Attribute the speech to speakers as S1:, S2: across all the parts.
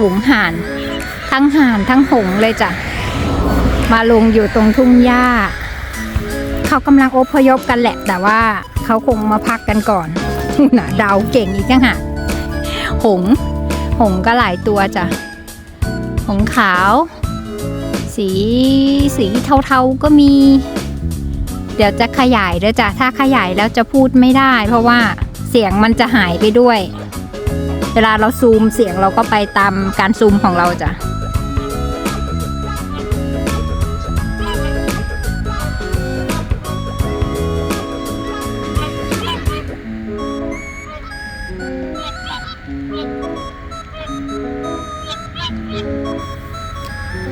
S1: ฝูงห่าน ทั้งห่านทั้งหงเลยจ้ะ มาลงอยู่ตรงทุ่งหญ้า เขากำลังอพยพกันแหละ แต่ว่าเขาคงมาพักกันก่อนนะเดาวเก่งอีกจังหาหง หงก็หลายตัวจ้ะ หงขาว สีสีเทาๆก็มี เดี๋ยวจะขยายเด้อจ้ะ ถ้าขยายแล้วจะพูดไม่ได้ เพราะว่าเสียงมันจะหายไปด้วย เวลาเราซูมเสียงเราก็ไปตามการซูมของเราจ้ะ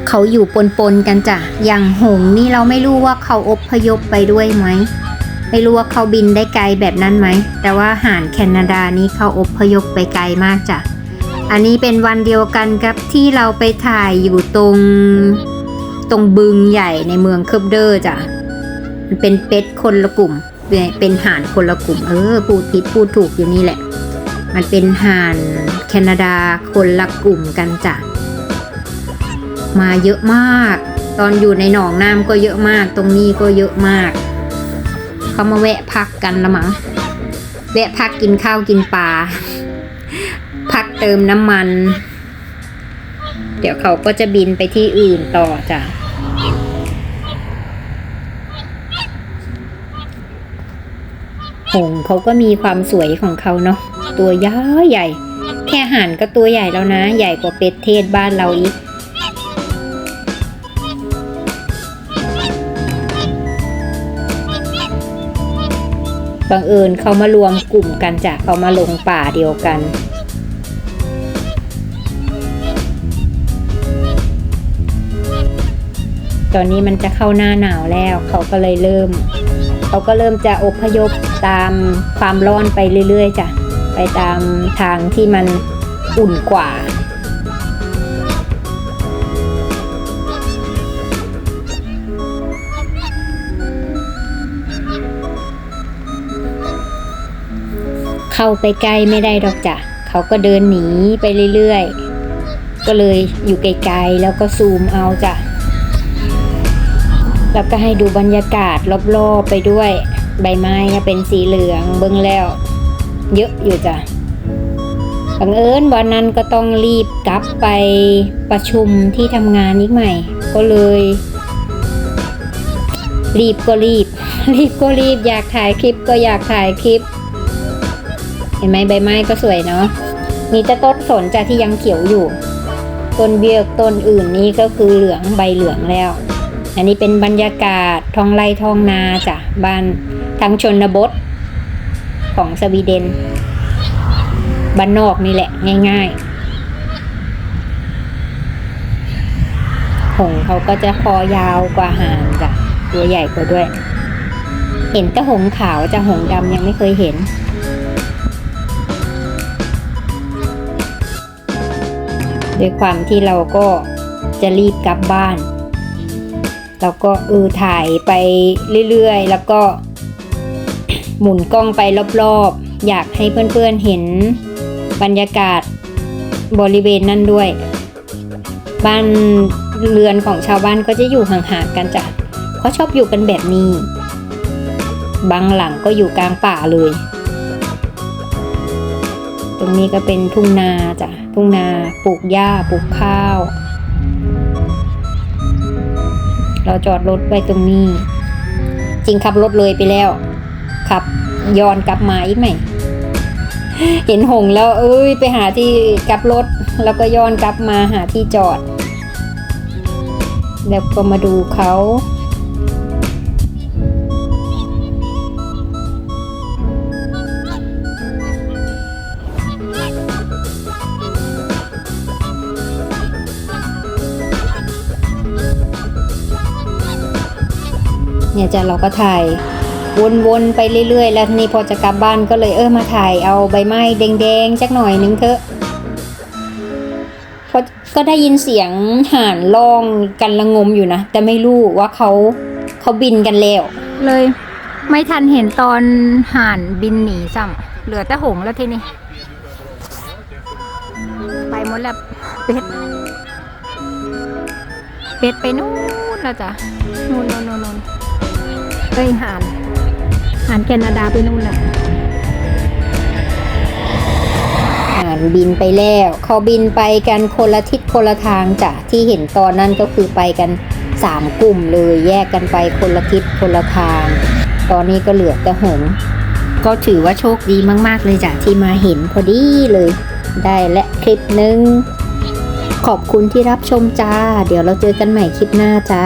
S1: เขาอยู่ปนๆกันจ้ะ อย่างหงนี่เราไม่รู้ว่าเขาอบพยพไปด้วยไหม ไม่รู้ว่าเขาบินได้ไกลแบบนั้นไหม แต่ว่าห่านแคนาดานี้เขาอบพยพไปไกลมากจ้ะ อันนี้เป็นวันเดียวกันกับที่เราไปถ่ายอยู่ตรงตรงบึงใหญ่ในเมืองเคิร์บเดอร์จ้ะ มันเป็นเป็ดคนละกลุ่ม เป็นห่านคนละกลุ่ม เออพูดผิดพูดถูกอยู่นี่แหละ มันเป็นห่านแคนาดาคนละกลุ่มกันจ้ะ มาเยอะมาก ตอนอยู่ในหนองน้ำก็เยอะมาก ตรงนี้ก็เยอะมาก เขามาแวะพักกันละมั้งแวะพักกินข้าวกินปลาพักเติมน้ำมัน เดี๋ยวเขาก็จะบินไปที่อื่นต่อจ้ะหงเขาก็มีความสวยของเขาเนาะตัวย้อยใหญ่ แค่ห่านก็ตัวใหญ่แล้วนะ ใหญ่กว่าเป็ดเทศบ้านเราอีก บังเอิญเขามารวมกลุ่มกันจ้ะเขามาลงป่าเดียวกัน ตอนนี้มันจะเข้าหน้าหนาวแล้ว เขาก็เลยเริ่ม เขาก็เริ่มจะอพยพตามความร้อนไปเรื่อยๆจ้ะไปตามทางที่มันอุ่นกว่า เข้าไปใกล้ไม่ได้ดอกจ้ะเขาก็เดินหนีไปเรื่อยๆ ก็เลยอยู่ไกลๆแล้วก็ซูมเอาจ้ะแล้วก็ให้ดูบรรยากาศรอบๆไปด้วย ใบไม้ก็เป็นสีเหลืองเบิ้งแล้ว เยอะอยู่จ้ะบังเอิญวันนั้นก็ต้องรีบกลับไปประชุมที่ทำงานอีกใหม่ ก็เลย รีบก็รีบ รีบก็รีบอยากถ่ายคลิปก็อยากถ่ายคลิป เห็นไหมใบไม้ก็สวยเนาะมีแต่ต้นสนจ้ะที่ยังเขียวอยู่ ต้นเบียกต้นอื่นนี้ก็คือเหลืองใบเหลืองแล้ว อันนี้เป็นบรรยากาศท้องไร่ท้องนาจ้ะบ้านทางชนบท ของสวีเดนบ้านนอกนี่แหละง่ายๆหงเขาก็จะคอยาวกว่าหางจ้ะตัวใหญ่กว่าด้วย เห็นแต่หงขาวจะหงดำยังไม่เคยเห็น ด้วยความที่เราก็จะรีบกลับบ้าน เราก็เออถ่ายไปเรื่อยๆ แล้วก็หมุนกล้องไปรอบๆ อยากให้เพื่อนๆเห็นบรรยากาศบริเวณนั้นด้วย บ้านเรือนของชาวบ้านก็จะอยู่ห่างๆกันจ้ะเขาชอบอยู่กันแบบนี้ บางหลังก็อยู่กลางป่าเลย ตรงนี้ก็เป็นทุ่งนาจ้ะทุ่งนาปลูกหญ้าปลูกข้าว เราจอดรถไว้ตรงนี้ จริงขับรถเลยไปแล้ว ขับย้อนกลับมาอีกไหมเห็นหงแล้ว เอ้ย ไปหาที่กลับรถ แล้วก็ย้อนกลับมาหาที่จอด แล้วก็มาดูเขา เนี่ยจ้ะเราก็ถ่ายวนๆไปเรื่อยๆ แล้วนี่พอจะกลับบ้านก็เลยเออมาถ่ายเอาใบไม้แดงๆสักหน่อยนึงเถอะเพราะก็ได้ยินเสียงห่านร้องกันละงมอยู่นะ แต่ไม่รู้ว่าเขาเขาบินกันแล้วเลย ไม่ทันเห็นตอนห่านบินหนีซ้ำเหลือแต่หงแล้วทีนี้ ไปหมดแล้ว
S2: เป็ด เป็ดไปนู่นแล้วจ้ะนู่นนู่นนู่น นู่นเอ้ห่านห่านแคนาดาไปนู่นแหละ
S1: หานบินไปแล้วเขาบินไปกันคนละทิศคนละทางจ้ะที่เห็นตอนนั้นก็คือไปกันสามกลุ่มเลยแยกกันไปคนละทิศคนละทาง ตอนนี้ก็เหลือแต่หงก็ถือว่าโชคดีมากๆ เลยจ้ะที่มาเห็นพอดีเลย ได้และคลิปหนึ่งขอบคุณที่รับชมจ้า เดี๋ยวเราเจอกันใหม่คลิปหน้าจ้า